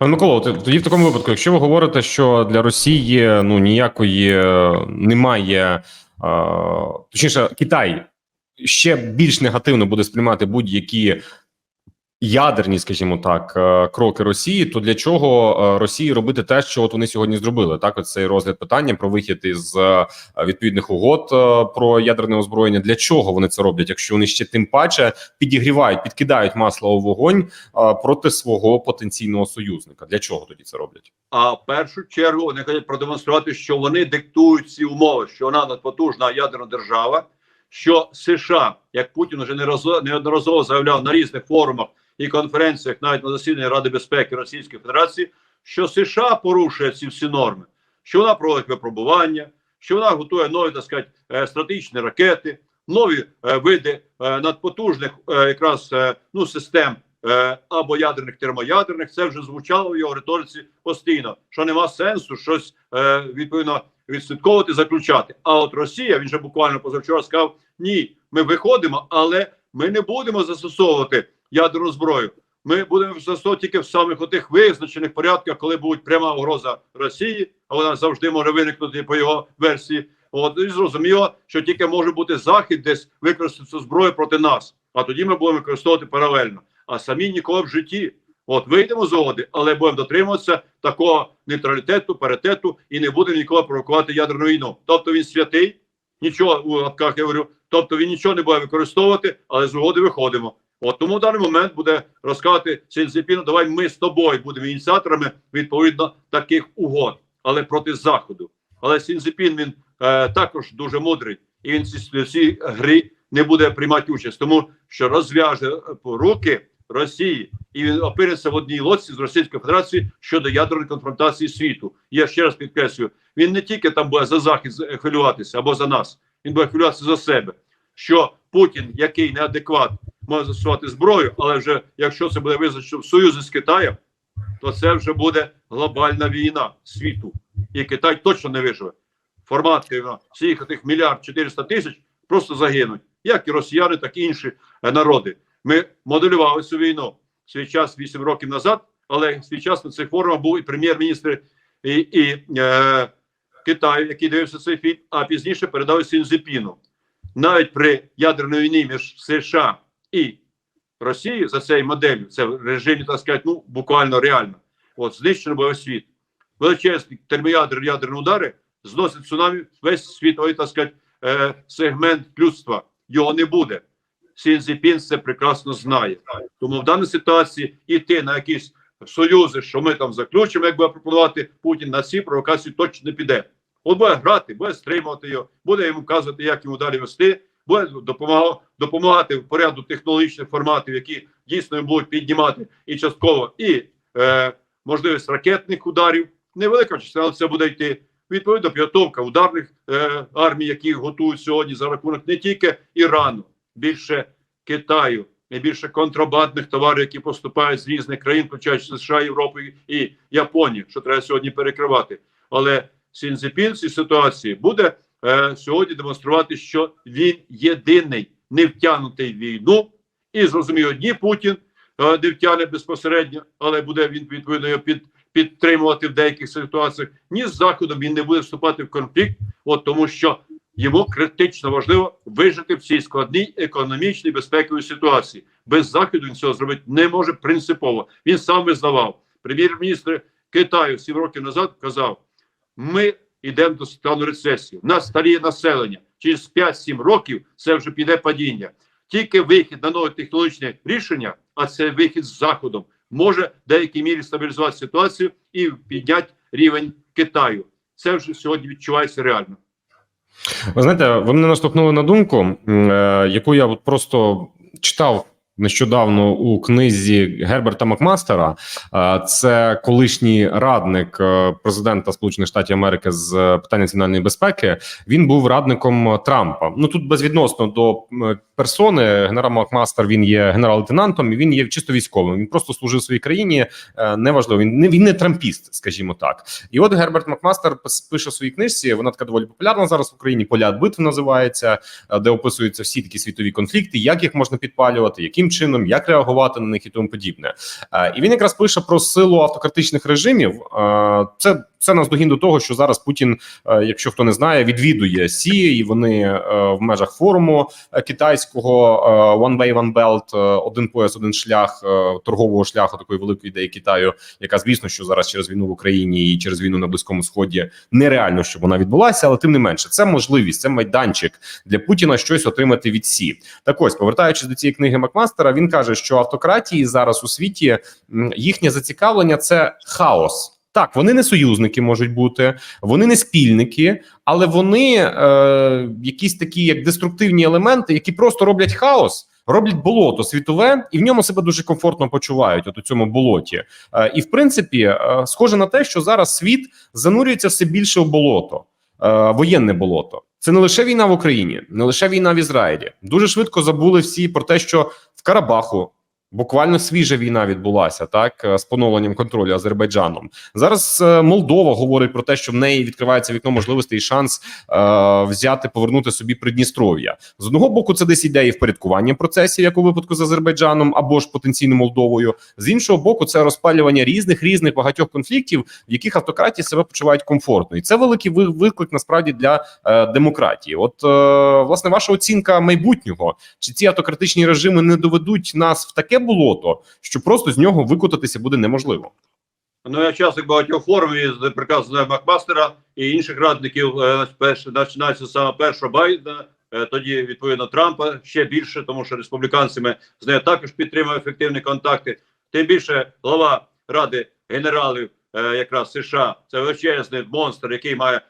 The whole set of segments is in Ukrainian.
Пане Миколо, тоді в такому випадку, якщо ви говорите, що для Росії ну ніякої е, немає, е, точніше, Китай ще більш негативно буде сприймати будь-які ядерні, скажімо так, е, кроки Росії, то для чого е, Росії робити те, що от вони сьогодні зробили? Так, от цей розгляд питання про вихід із е, відповідних угод про ядерне озброєння. Для чого вони це роблять? Якщо вони ще тим паче підігрівають, підкидають масло у вогонь проти свого потенційного союзника? Для чого тоді це роблять? А в першу чергу вони хочуть продемонструвати, що вони диктують ці умови, що вона надпотужна ядерна держава, що США, як Путін вже неодноразово заявляв на різних форумах і конференціях, навіть на засіданні Ради безпеки Російської Федерації, що США порушує ці всі норми, що вона проводить випробування, що вона готує нові так сказати, е, стратегічні ракети, нові е, види е, надпотужних якраз ну систем або ядерних термоядерних. Це вже звучало в його риториці постійно, що нема сенсу щось відповідно відслідковувати, заключати. А от Росія він же буквально позавчора сказав: ні, ми виходимо, але ми не будемо застосовувати ядерну зброю. Ми будемо застосовувати тільки в самих отих визначених порядках, коли буде пряма угроза Росії, а вона завжди може виникнути по його версії. От і зрозуміло, що тільки може бути захід, десь використати цю зброю проти нас. А тоді ми будемо використовувати паралельно. А самі ніколи в житті. От вийдемо з угоди, але будемо дотримуватися такого нейтралітету, паритету і не будемо ніколи провокувати ядерну війну. Тобто він святий, нічого у лапках я говорю. Тобто він нічого не буде використовувати, але з угоди виходимо. От тому в даний момент буде розказати Сінзепіну, давай ми з тобою будемо ініціаторами відповідно таких угод, але проти заходу. Але Сінзепін він е, також дуже мудрий, і він ці ці гри не буде приймати участь, тому що розв'яже е, руки Росії, і він опиниться в одній лодці з Російською Федерацією щодо ядерної конфронтації світу. Я ще раз підкреслюю, він не тільки там буде за захід хвилюватися або за нас, він буде хвилюватися за себе. Що Путін, який неадекват, може застосувати зброю, але вже якщо це буде визначено в союзі з Китаєм, то це вже буде глобальна війна світу, і Китай точно не виживе. Формат всіх тих мільярд 400 тисяч просто загинуть, як і росіяни, так і інші е, народи. Ми моделювали цю війну свій час 8 років назад, але свій час на цих форумах був і прем'єр-міністр і, і е, Китаю, який дивився цей фільм, а пізніше передав Сінзепіну. Навіть при ядерній війні між США і Росією за цією моделлю, це в режимі, так сказати, ну буквально реально. От знищено буде світ. Величезні термоядерні ядерні удари зносить цунамі весь світовий, так сказати, е, сегмент людства. Його не буде. Сінзіпін це прекрасно знає. Тому в даній ситуації іти на якісь союзи, що ми там заключимо, як буде пропонувати Путін на ці провокації точно не піде. От буде грати, буде стримувати його, буде йому вказувати, як йому далі вести, буде допомагати, допомагати в поряду технологічних форматів, які дійсно будуть піднімати і частково, і е, можливість ракетних ударів. Невелика але це буде йти. Відповідно, підготовка ударних е, армій, які готують сьогодні за рахунок не тільки Ірану, більше Китаю, і більше контрабандних товарів, які поступають з різних країн, включаючи США, Європи і Японії, що треба сьогодні перекривати. Але Сінзепін в цій ситуації буде е, сьогодні демонструвати, що він єдиний не втягнутий в війну, і зрозуміло, ні Путін е, не втягне безпосередньо, але буде він відповідно його під, підтримувати в деяких ситуаціях. Ні з заходом він не буде вступати в конфлікт, от тому що йому критично важливо вижити в цій складній економічній безпековій ситуації. Без заходу він цього зробити не може принципово. Він сам визнавав. Прем'єр-міністр Китаю сім років назад казав: ми йдемо до стану рецесії. Нас старіє населення. Через 5-7 років це вже піде падіння. Тільки вихід на нове технологічне рішення, а це вихід з заходом, може в деякій мірі стабілізувати ситуацію і підняти рівень Китаю. Це вже сьогодні відчувається реально. Ви знаєте, ви мене наступнули на думку, е, яку я от просто читав нещодавно у книзі Герберта Макмастера. Е, Це колишній радник е, президента Сполучених Штатів Америки з питань національної безпеки. Він був радником Трампа. Ну тут безвідносно до персони. Генерал Макмастер він є генерал-лейтенантом, і він є чисто військовим. Він просто служив своїй країні. е, Неважливо, він не він не трампіст, скажімо так. І от Герберт Макмастер пише в своїй книжці. Вона така доволі популярна зараз в Україні. Поля битв називається, е, де описуються всі такі світові конфлікти, як їх можна підпалювати, яким чином, як реагувати на них і тому подібне. Е, І він якраз пише про силу автократичних режимів. Це це наздогін до того, що зараз Путін, е, якщо хто не знає, відвідує Сі, і вони е, в межах форуму е, китайського One Way, One Belt, один пояс, один шлях торгового шляху такої великої ідеї Китаю, яка звісно, що зараз через війну в Україні і через війну на близькому сході нереально, щоб вона відбулася, але тим не менше, це можливість, це майданчик для Путіна щось отримати від Сі. Так ось, повертаючись до цієї книги Макмастера, він каже, що автократії зараз у світі їхнє зацікавлення це хаос. Так, вони не союзники можуть бути, вони не спільники, але вони е, якісь такі як деструктивні елементи, які просто роблять хаос, роблять болото світове, і в ньому себе дуже комфортно почувають. От у цьому болоті. Е, і в принципі, е, схоже на те, що зараз світ занурюється все більше в болото, е, воєнне болото. Це не лише війна в Україні, не лише війна в Ізраїлі. Дуже швидко забули всі про те, що в Карабаху буквально свіжа війна відбулася, так е, з поновленням контролю Азербайджаном. Зараз е, Молдова говорить про те, що в неї відкривається вікно можливостей і шанс е, взяти, повернути собі Придністров'я. З одного боку, це десь ідеї впорядкування процесів, як у випадку з Азербайджаном або ж потенційно Молдовою. З іншого боку, це розпалювання різних різних багатьох конфліктів, в яких автократії себе почувають комфортно, і це великий ви- виклик насправді для е, демократії. От е, власне ваша оцінка майбутнього, чи ці автократичні режими не доведуть нас в таке болото, що просто з нього викотатися буде неможливо. Ну, я учасник багатьох форумів з прекрасного Макмастера і інших радників, е, починається саме першого Байдена, е, тоді відповідно Трампа ще більше, тому що республіканцями з нею також підтримує ефективні контакти. Тим більше глава Ради генералів е, якраз США це величезний монстр, який має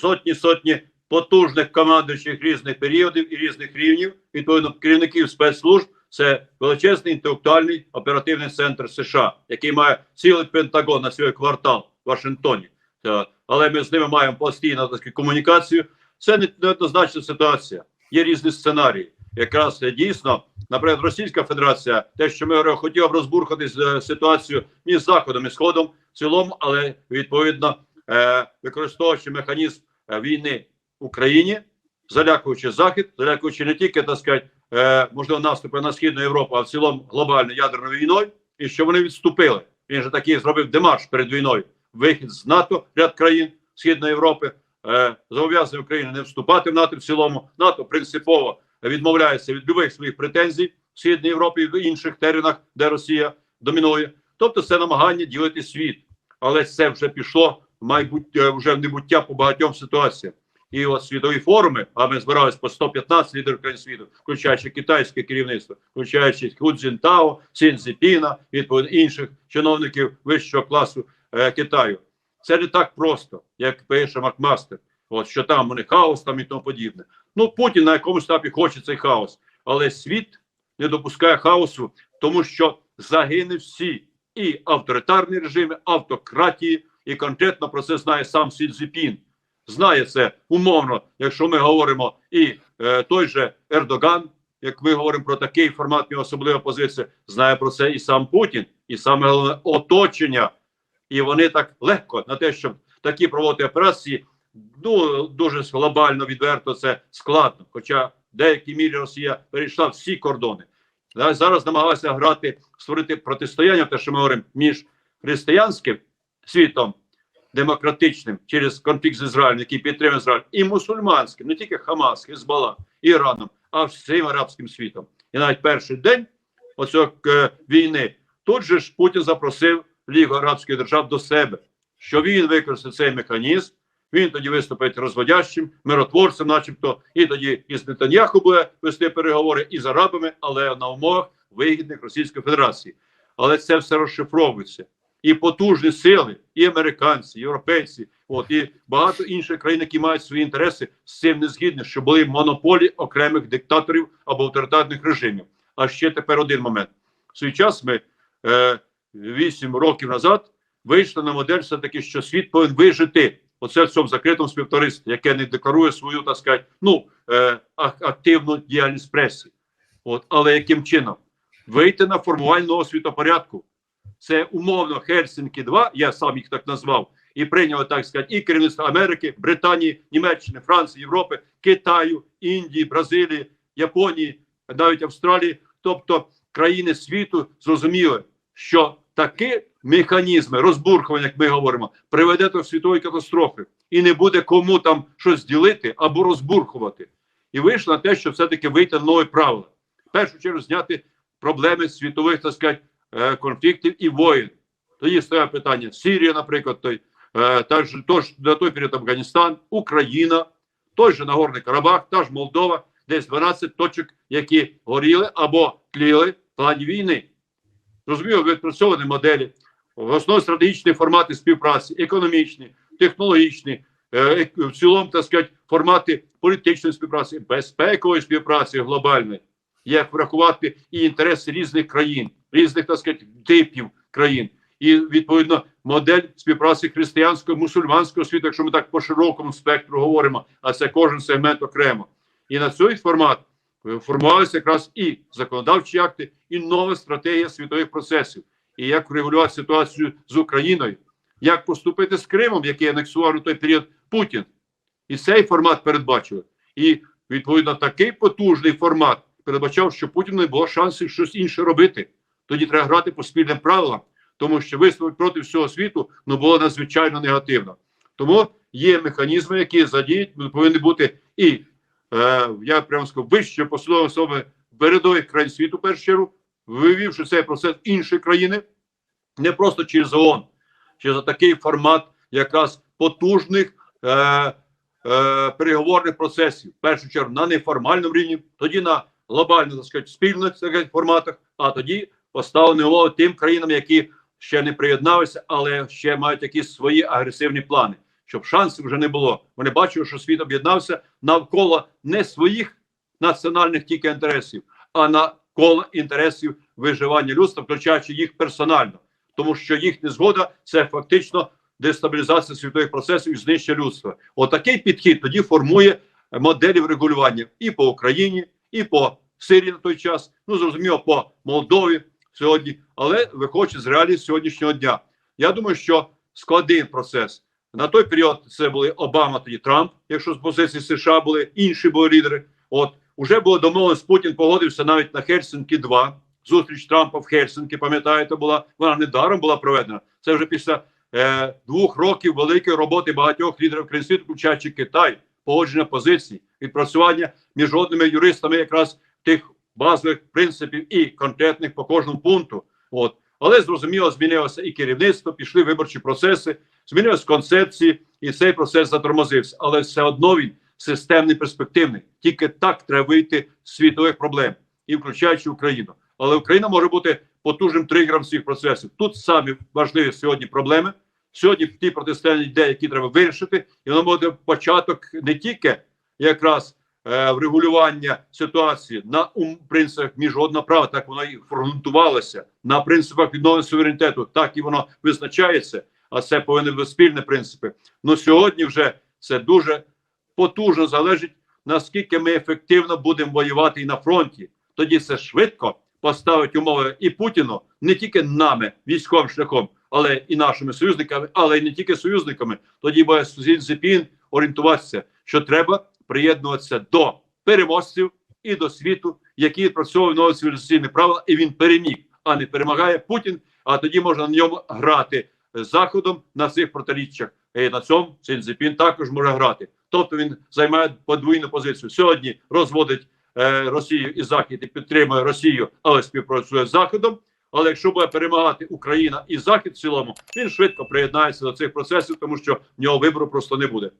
сотні сотні потужних командуючих різних періодів і різних рівнів, відповідно керівників спецслужб. Це величезний інтелектуальний оперативний центр США, який має цілий Пентагон на свій квартал в Вашингтоні. Е, Але ми з ними маємо постійно так сказати, комунікацію. Це не неоднозначна ситуація. Є різні сценарії. Якраз е, дійсно, наприклад, Російська Федерація, те, що ми говоримо, хотіла б розбурхати е, ситуацію між заходом і сходом в цілому, але відповідно е, використовуючи механізм е, війни в Україні, залякуючи захід, залякуючи не тільки так сказати, е, можливо наступи на східну Європу, а в цілому глобально ядерною війною, і що вони відступили. Він же такий зробив демарш перед війною. Вихід з НАТО, ряд країн Східної Європи, е, зобов'язує Україну не вступати в НАТО в цілому. НАТО принципово відмовляється від будь-яких своїх претензій в Східній Європі і в інших теренах, де Росія домінує. Тобто, це намагання ділити світ, але це вже пішло в майбутнє вже в небуття по багатьом ситуаціям. І от світові форуми, а ми збирались по 115 лідерів країн світу, включаючи китайське керівництво, включаючи Ху Цзінтао, Сін відповідно інших чиновників вищого класу е, Китаю. Це не так просто, як пише Макмастер. От що там вони хаос там і тому подібне. Ну Путін на якомусь етапі хоче цей хаос, але світ не допускає хаосу, тому що загине всі і авторитарні режими, автократії, і конкретно про це знає сам Сі Цзіпін знає це умовно, якщо ми говоримо, і е, той же Ердоган, як ми говоримо про такий формат особлива позиція, знає про це і сам Путін, і саме головне оточення. І вони так легко на те, щоб такі проводити операції, ну дуже глобально відверто це складно. Хоча в деякій мірі Росія перейшла всі кордони. Зараз намагалася грати, створити протистояння, те, що ми говоримо, між християнським світом демократичним через конфлікт з Ізраїлем, який підтримує Ізраїль, і мусульманським, не тільки Хамас, Хезбалла, Іраном, а всім арабським світом. І навіть перший день оцього е, війни тут же ж Путін запросив Лігу арабських держав до себе, що він використає цей механізм. Він тоді виступить розводящим, миротворцем, начебто, і тоді із Нетаньяху буде вести переговори і з арабами, але на умовах вигідних Російської Федерації. Але це все розшифровується і потужні сили, і американці, і європейці, от і багато інших країн, які мають свої інтереси, з цим не згідні, що були монополії окремих диктаторів або авторитарних режимів. А ще тепер один момент: в свій час ми е, 8 років назад вийшли на модель, все таки, що світ повинен вижити. Оце в цьому закритому співтоваристві, яке не декларує свою так сказати, ну е, активну діяльність преси. От, але яким чином? Вийти на формування нового світопорядку. Це умовно Хельсінки 2, я сам їх так назвав, і прийняло так сказати, і керівництво Америки, Британії, Німеччини, Франції, Європи, Китаю, Індії, Бразилії, Японії, навіть Австралії, тобто країни світу зрозуміли, що такі механізми розбурхування, як ми говоримо, приведе до світової катастрофи, і не буде кому там щось ділити або розбурхувати. І вийшло на те, що все-таки вийти на нові правила. В першу чергу зняти проблеми світових, так сказати, конфліктів і воїн. Тоді стояло питання Сирія, наприклад, той, е, та ж, тож, на той період Афганістан, Україна, той же Нагорний Карабах, та ж Молдова, десь 12 точок, які горіли або тліли в плані війни. Розуміло, відпрацьовані моделі, в основі стратегічні формати співпраці, економічні, технологічні, е, в цілому, так сказати, формати політичної співпраці, безпекової співпраці глобальної, як врахувати і інтереси різних країн, різних, так сказати, типів країн. І відповідно модель співпраці християнського мусульманського світу, якщо ми так по широкому спектру говоримо, а це кожен сегмент окремо. І на цей формат формувалися якраз і законодавчі акти, і нова стратегія світових процесів, і як врегулювати ситуацію з Україною, як поступити з Кримом, який анексував у той період Путін. І цей формат передбачили. І відповідно такий потужний формат передбачав, що Путіну не було шансів щось інше робити. Тоді треба грати по спільним правилам, тому що висновок проти всього світу ну було надзвичайно негативно. Тому є механізми, які задіють, повинні бути і е, я прямо скажу, вище посадові особи передових країн світу, першу чергу, вивівши цей процес інші країни, не просто через ООН, через такий формат якраз потужних е, е, переговорних процесів, в першу чергу на неформальному рівні, тоді на глобально так сказати, спільних так сказати, форматах, а тоді поставлені умови тим країнам, які ще не приєдналися, але ще мають якісь свої агресивні плани, щоб шансів вже не було. Вони бачили, що світ об'єднався навколо не своїх національних тільки інтересів, а навколо інтересів виживання людства, включаючи їх персонально, тому що їхня згода це фактично дестабілізація світових процесів і знищення людства. Отакий підхід тоді формує моделі врегулювання і по Україні, і по Сирії на той час, ну зрозуміло, по Молдові сьогодні, але виходячи з реалій сьогоднішнього дня. Я думаю, що складний процес. На той період це були Обама тоді Трамп, якщо з позиції США були інші були лідери. От уже було домовлено, Путін погодився навіть на Хельсинки 2 Зустріч Трампа в Хельсинки, пам'ятаєте, була вона недаром була проведена. Це вже після е, двох років великої роботи багатьох лідерів країн світу, включаючи Китай, погодження позицій, відпрацювання міжнародними юристами якраз тих базових принципів і конкретних по кожному пункту. От але зрозуміло, змінилося і керівництво, пішли виборчі процеси, змінилися концепції, і цей процес затормозився. Але все одно він системний, перспективний. Тільки так треба вийти з світових проблем, і включаючи Україну. Але Україна може бути потужним тригером всіх процесів. Тут самі важливі сьогодні проблеми. Сьогодні ті протистояння йде, які треба вирішити, і воно буде початок не тільки якраз врегулювання ситуації на принципах міжнародного права, так воно і фрагментувалося на принципах відновлення суверенітету, так і воно визначається. А це повинні бути спільні принципи. Ну сьогодні вже це дуже потужно залежить наскільки ми ефективно будемо воювати і на фронті. Тоді це швидко поставить умови і Путіну не тільки нами військовим шляхом, але і нашими союзниками, але й не тільки союзниками. Тоді буде Цзіньцзепін орієнтуватися, що треба приєднуватися до переможців і до світу, який відпрацьовує нові цивілізаційні правила, і він переміг, а не перемагає Путін. А тоді можна на ньому грати заходом на цих протиріччях. І на цьому Цзіньцзепін також може грати. Тобто він займає подвійну позицію. Сьогодні розводить е, Росію і Захід і підтримує Росію, але співпрацює з Заходом. Але якщо буде перемагати Україна і Захід в цілому, він швидко приєднається до цих процесів, тому що в нього вибору просто не буде.